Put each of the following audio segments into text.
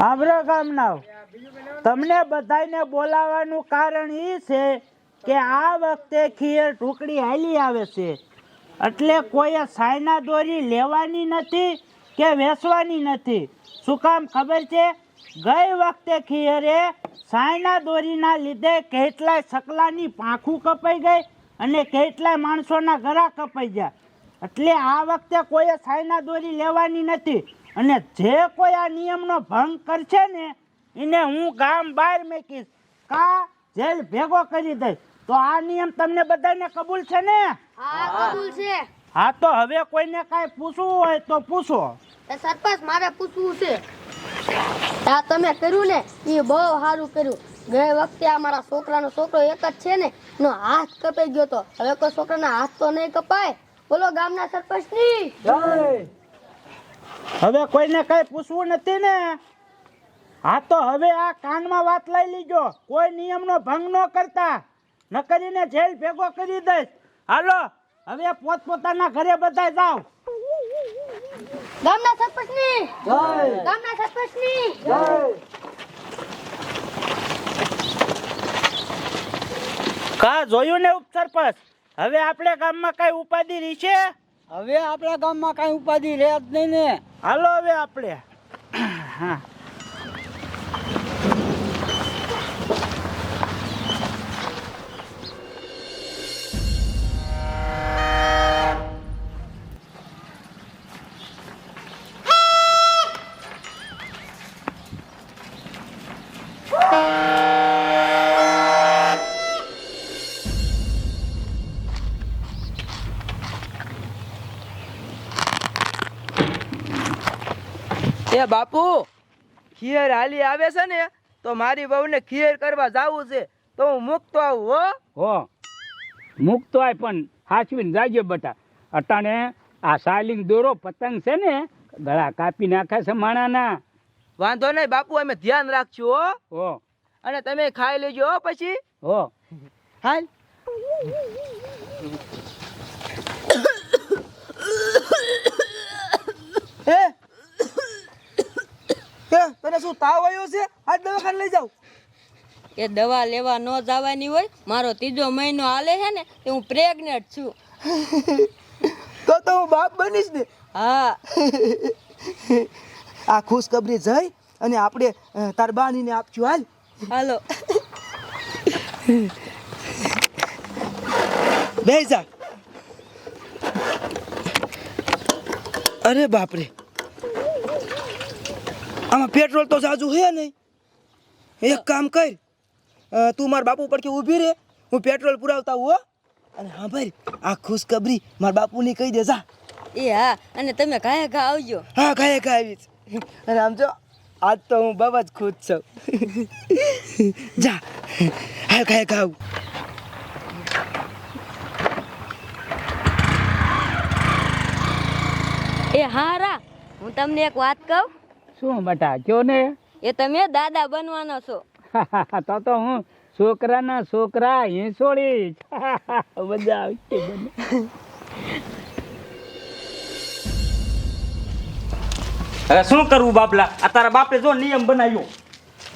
આમરો ગામના તમને બધાને બોલાવવાનું કારણ એ છે કે આ વખતે ખીર ટુકડી હાલી આવે છે. એટલે કોઈએ સાયના દોરી લેવાની નથી કે વેચવાની નથી. શું કામ ખબર છે? ગઈ વખતે ખીયરે સાયના દોરીના લીધે કેટલાય સકલાની પાંખું કપાઈ ગઈ અને કેટલાય માણસોના ગળા કપાઈ ગયા. એટલે આ વખતે કોઈએ સાયના દોરી લેવાની નથી. અને જે કોઈ આ નિયમનો ભંગ કરશે ને એને હું ગામ બહાર મેકીશ. કા જેલ ભેગો કરી દઈશ. તો આ નિયમ તમને બધાને કબૂલ છે ને? હા કબૂલ છે. હા તો હવે કોઈને કાંઈ પૂછવું હોય તો પૂછો. એ સરપંચ મારે પૂછવું છે. આ તમે કર્યું ને એ બહુ સારું કર્યું. ગઈ વખતે આ મારા છોકરાનો છોકરો એક જ છે ને એનો હાથ કપાઈ ગયો તો. હવે કોઈ છોકરાના હાથ તો નહીં કપાય. બોલો ગામના સરપંચની. હવે કોઈને કઈ પૂછવું નથી ને. હા તો હવે આ કાનમાં વાત લઈ લીજો. કોઈ નિયમનો ભંગ ન કરતા. ન કરીને જેલ ભેગો કરી દઈશ. હાલો હવે પોતપોતાના ઘરે બધા જાઓ. ગામના સરપંચની ગામના સરપંચની કા જોયું ને ઉપસરપંચ હવે આપણે ગામમાં કઈ ઉપાધિ રહેશે હવે આપણા ગામમાં કાંઈ ઉપાધિ રહે જ નહીં ને. હાલો હવે આપણે. હા. એ બાપુ ખીર હાલી આવે છે ને તો મારી વહુને ખીર કરવા જાવું છે તો હું મૂકતો આવું હો. હો મૂકતો આય પણ હાચવીને જાજો બટા. અટાણે આ સાલિંગ દોરો પતંગ છે ને ગળા કાપી નાખે છે માણાના. વાંધો નહીં બાપુ અમે ધ્યાન રાખશું હો. હો. અને તમે ખાઈ લેજો હો પછી. હો. હાલ હે હે શું તાવ આવ્યો છે? આ દવાખાને લઈ જાવ એ દવા લેવા ન જવાની હોય મારો ત્રીજો મહિનો હાલે છે ને તે હું પ્રેગ્નેન્ટ છું. તો તો હું બાપ બનીશ ને. હા. આ ખુશખબરી જઈ અને આપણે તાર બાણીને આપજો હાલ. હાલો. બે જા. અરે બાપરે. આમાં પેટ્રોલ તો સાજુ હે નહીં. એક કામ કર તું મારા બાપુ પડકે ઊભી રહે હું પેટ્રોલ પુરાવતા હો. અને હા ભાઈ આ ખુશખબરી મારા બાપુની કહી દે જા એ હા અને તમે કાંઈ ઘા આવજો. હા કાયા કા આવીશ અને આમ જો આજ તો હું બાબા જ ખુશ છું. જા હા ખાય આવું. એ હારા હું તમને એક વાત કહું? શું બટા કયો ને? એ તમે દાદા બનવાનો છો. તો તો હું છોકરાના છોકરા હિંસોળી. મજા આવી હવે શું કરવું બાપલા? આ તારા બાપે જો નિયમ બનાવ્યો.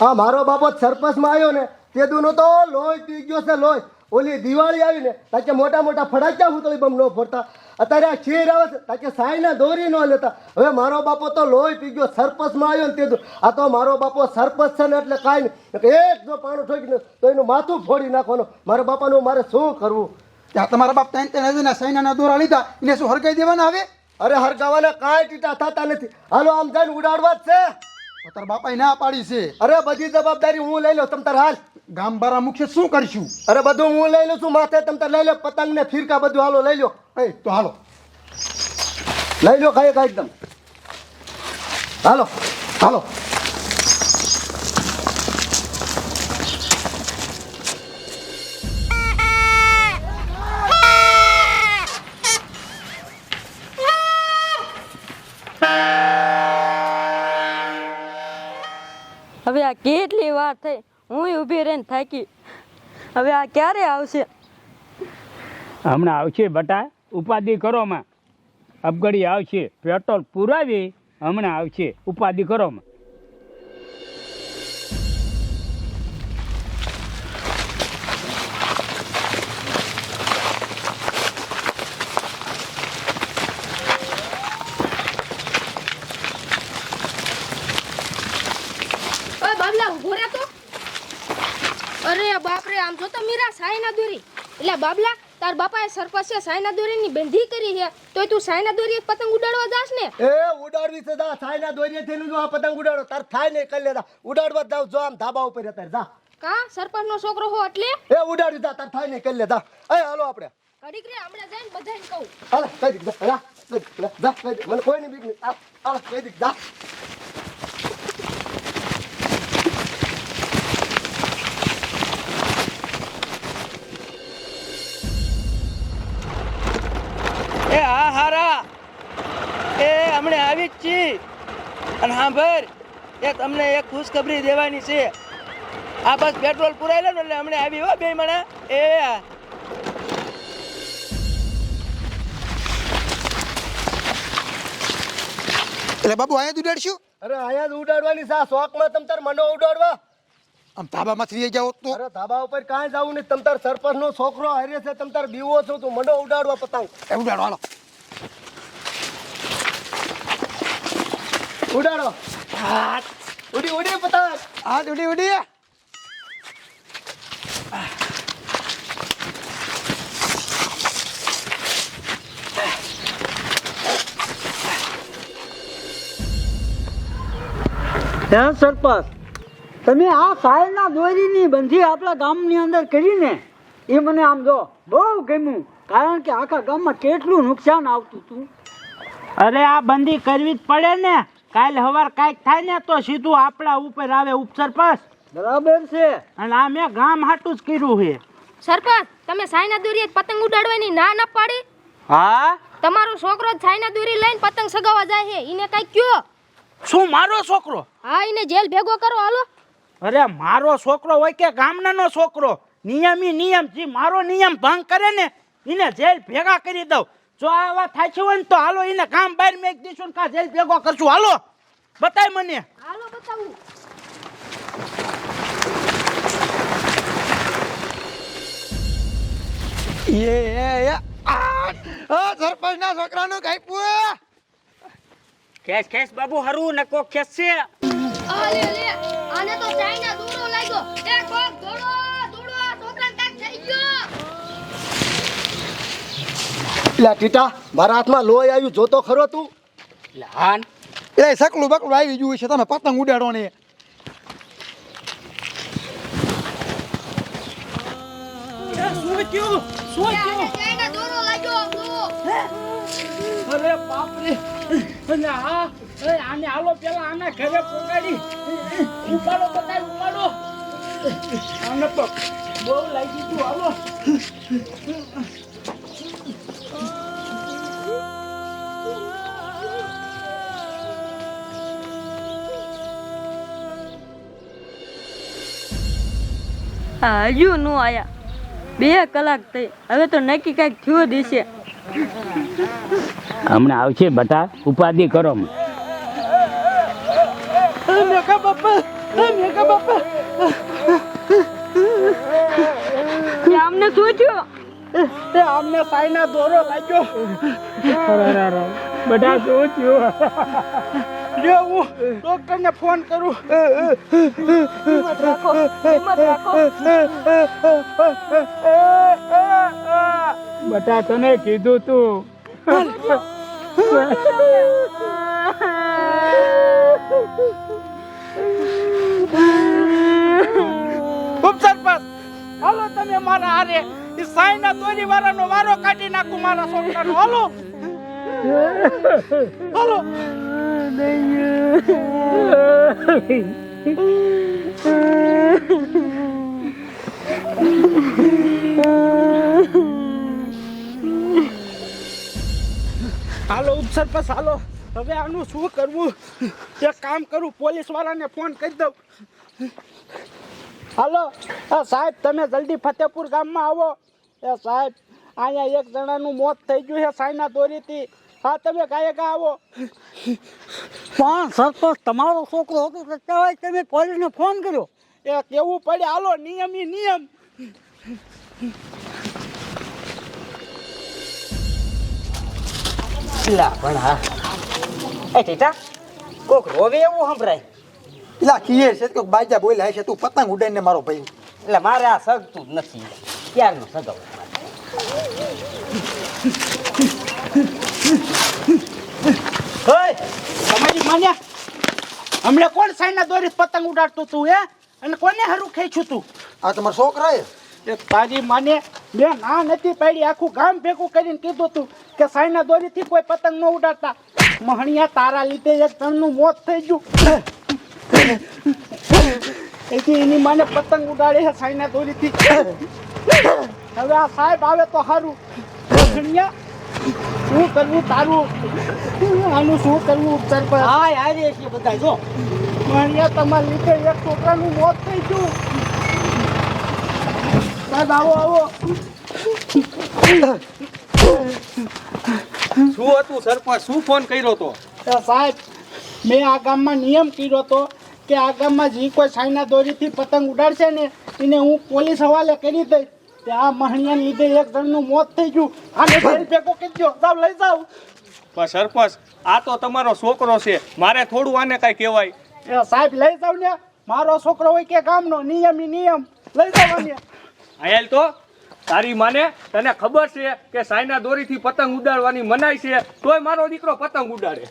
હા મારો બાપો સરપંચમાં આવ્યો ને તે દુનો તો લોહી પી ગયો છે લોહી. ઓલી દિવાળી આવી ને તાકે મોટા મોટા ફડાક્યા હું તો બમ ન ફોડતા. અત્યારે આ શેર આવે છે. તાકે સાયના દોરી ન લેતા. હવે મારો બાપો તો લોહી પી ગયો સરપંચમાં આવ્યો ને તે આ તો મારો બાપો સરપંચ છે ને એટલે કાંઈ નહીં એક જો પાણું ઠોકી તો એનું માથું ફોડી નાખવાનું. મારા બાપાનું મારે શું કરવું? ત્યાં તમારા બાપ ત્યાં હજારના સૈનાના દોરા લીધા એને શું હરગાઈ દેવાના આવે અરે હરગાવાના કાંઈ ટીટા થતા નથી. હાલો આમ જઈને ઉડાડવા જ છે. તારા બાપા ના પાડી છે. અરે બધી જવાબદારી હું લઈ લઉં તમ તાર હાલ. ગામ બારા મુખ્ય શું કરશું? અરે બધું હું લઈ લઉં છું માથે તમ તાર લઈ લો પતંગ ને ફિરકા બધું હાલો લઈ લો. એ તો હાલો. લઈ લો ખાઈ ખાઈ એકદમ હાલો હાલો. વાર થઈ. હું ઊભી રહીને થાકી. હવે આ ક્યારે આવશે? હમણાં આવશે બટા. ઉપાધિ કરોમાં અપગડી આવશે. પેટ્રોલ પુરાવી હમણાં આવશે. ઉપાધિ કરો ઊભો રહે તો? અરે બાપરે આમ જો તો મીરા સાયના દોરી એટલે બાબલા તાર બાપાએ સરપંચે સાયના દોરીની બંધી કરી છે તોય તું સાયના દોરી પતંગ ઉડાડવા જાસ ને? એ ઉડાડવી છે દા સાયના દોરીએ થઈને જો આ પતંગ ઉડાડો તાર થાય ને કરી લેતા ઉડાડવા જાવ જો આમ ધાબા ઉપર અત્યારે જા. કા? સરપંચનો છોકરો હો એટલે? એ ઉડાડવી દા તાર થાય ને કરી લેતા એ હાલો આપણે. ઘડીક રે હમણાં જઈને બધાને કહું. હાલ કઈ દીક જા જા. મને કોઈ નહીં બીક નહીં. હાલ કઈ દીક જા. આવી જ છી. અને હા ભર એ તમને એક ખુશખબરી દેવાની છે. આ બસ પેટ્રોલ પુરાઈ લે ને એટલે હમણે આવી હો બે મણા એ એટલે બાબુ આયા જ ઉડાડશું? અરે આયા જ ઉડાડવાની સા શોખ શોખમાં તમ તાર મનો ઉડાડવા. આમ ધાબામાંથી લઈ જાઓ તો. અરે ધાબા ઉપર કાંઈ જવું નહીં. તમ તાર સરપંચ નો છોકરો હારે છે તમ તાર બીવો છો તું મંડો ઉડાડવા પતાવ એ ઉડાડો. ઉડી ઉડી પતંગ. હા ઉડી ઉડી. હે સરપંચ તમે આ સાયલના દોરીની બંધી આપણા ગામની અંદર કરીને એ મને આમ જો બહુ ગમ્યું કારણ કે આખા ગામમાં કેટલું નુકસાન આવતું હતું. અરે આ બંધી કરવી જ પડે ને. કાલ હવાર કાંઈક થાય ને તો સીધું આપણા ઉપર આવે ઉપસરપંચ. બરાબર છે. અને આ મેં ગામ હાટું જ કર્યું છે. સરપંચ તમે સાયના દોરીએ જ પતંગ ઉડાડવાની ના ના પાડી? હા? તમારો છોકરો જ સાયના દોરી લઈને પતંગ સગાવવા જાય છે. એને કઈ કયો? શું મારો છોકરો? હા એને જેલ ભેગો કરો હાલો. અરે મારો છોકરો હોય કે ગામનાનો છોકરો? નિયમી નિયમ જે મારો નિયમ ભંગ કરે ને એને જેલ ભેગા કરી દઉં. જો આ વાત થાય છે હોય ને તો હાલો એને કામ બહાર મેં દઈશું ને કા જેલ ભેગો કરશું. હાલો બતાય મને. હાલો બતાવું. એ એ એ આ આ સરપંચના છોકરાનું કાપ્યું ખેસ ખેસ બાબુ હરું ને કોક ખેસ છે આને તો ચાઈના દૂરો લાગ્યો. એ કોક દોડો દોડો આ છોકરાને કાંઈક થઈ ગયો એટલે ટીટા મારા હાથમાં લોહી આવ્યું જોતો ખરો તું. હાન. એટલે સકલું બકલું આવી ગયું છે તમે પતંગ ઉડાડો ને શું થયું? શું આને ચાઈના દોરો લાગ્યો દો અરે બાપ અને આ આને હાલો પેલા આના ઘરે પોગાડી ઉપાડો બતાય ઉપાડો. આને તો બહુ લાગી ગયું હાલો. હજુ નો આયા. બે કલાક થઈ. હવે તો નક્કી કાંઈક થયો દેશે હમણાં આવશે બટા ઉપાધિ કરો આમને શું થયું? આમને સાઈના દોરો લાગ્યો. બટા શું થયું? જો હું ડોક્ટરને ફોન કરું. હિંમત રાખો હિંમત રાખો. બટા તને કીધું તું. ઉપસરપંચ હાલો તમે મારા હારે. એ સાઈના દોરી વાળાનો વારો કાઢી નાખું મારા છોકરાનો. હાલો. હાલો. હાલો, ઉપસરપંચ, હાલો. હવે આનું શું કરવું? એક કામ કરું પોલીસ વાળાને ફોન કરી દઉં. હાલો સાહેબ, તમે જલ્દી ફતેપુર ગામમાં આવો. એ સાહેબ, અહીંયા એક જણાનું મોત થઈ ગયું છે સાયના દોરીથી. હા તમે ગાયે કા આવો. પણ સરપંચ તમારો છોકરો હતો તો કહેવાય તમે પોલીસને ફોન કર્યો? એ કેવું પડે? હાલો નિયમ ઈ નિયમ. લા પણ હા. એ ટીટા કોક રોવે એવું સંભળાય. પેલા કીએ છે કે બાજા બોલ્યા છે તું પતંગ ઉડાઈને મારો ભાઈ. એટલે મારે આ સગતું જ નથી. ક્યારનું સગાવું ઓય તમારી માન્યા? હમણાં કોણ સાઈના દોરી પતંગ ઉડાડતું તું હે? અને કોને હરું ખેંચ્યું તું? આ તમારા છોકરા એ એ તારી માને મેં ના નથી પાડી આખું ગામ ભેગું કરીને કીધું તું કે સાઈના દોરીથી કોઈ પતંગ ન ઉડાડતા. મહણિયા તારા લીધે એક જણનું મોત થઈ ગયું. એથી એની માને પતંગ ઉડાડે છે સાઈના દોરીથી. હવે આ સાહેબ આવે તો સારું મહણિયા શું કરવું તારું? આનું શું કરવું સરપંચ હા હારે છે બધા જો. મહણિયા તમારા લીધે એક છોકરાનું મોત થઈ ગયું. સાહેબ આવો આવો. શું હતું સરપંચ? શું ફોન કર્યો તો? સાહેબ મેં આ ગામમાં નિયમ કર્યો હતો કે આ ગામમાં જે કોઈ સાઈના દોરીથી પતંગ ઉડાડશે ને એને હું પોલીસ હવાલે કરી દઈશ. તે આ મહણિયાને લીધે એક જણનું મોત થઈ ગયું. આને ઘેર ભેગો કીધો સાવ લઈ જાવ પણ સરપંચ આ તો તમારો છોકરો છે. મારે થોડું આને કઈ કહેવાય. એ સાહેબ લઈ જાવ ને. મારો છોકરો હોય કે ગામનો નિયમ નિયમ. લઈ જાવ આને. આયેલ તો તારી માને તને ખબર છે કે સાયના દોરીથી પતંગ ઉડાડવાની મનાય છે તોય મારો દીકરો પતંગ ઉડાડે.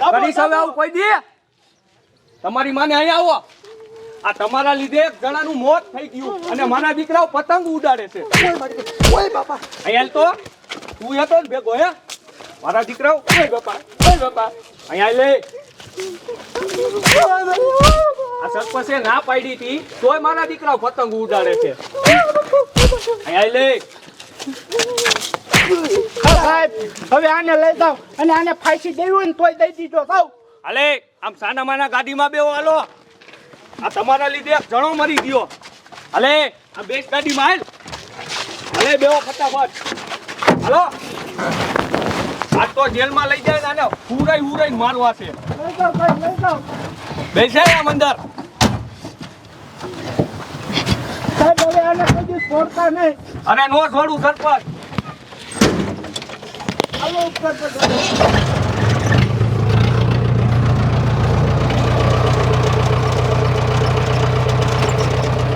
આવું કોઈ દે? તમારી માને અહીંયા આવો. આ તમારા લીધે એક જણાનું મોત થઈ ગયું અને મારા દીકરાઓ પતંગ ઉડાડે છે. ઓય બાપા. અહીંયા તો તું હતો ને ભેગો હે. મારા દીકરાઓ. ઓય બાપા. ઓય બાપા. અહીંયા લે. આ સરપંચે ના પાડી હતી તોય મારા દીકરાઓ પતંગ ઉડાડે છે. અહીંયા લે. સાહેબ હવે આને લઈ જાવ અને આને ફાંસી દેવી હોય ને તોય દઈ દીધો. સાવ હાલે આમ સાના માના ગાડીમાં બેવો હાલો. આ તમારા લીધે જણો મરી ગયો. હાલે, આ બેસ ગાડીમાં હાલ. હાલે બેવો ફટાફટ. હલો? આ તો જેલમાં લઈ જાય ને આને હુરાઈ હુરાઈ મારવા છે. બેસે આ મંદર. અરે નો છોડું સરપંચ.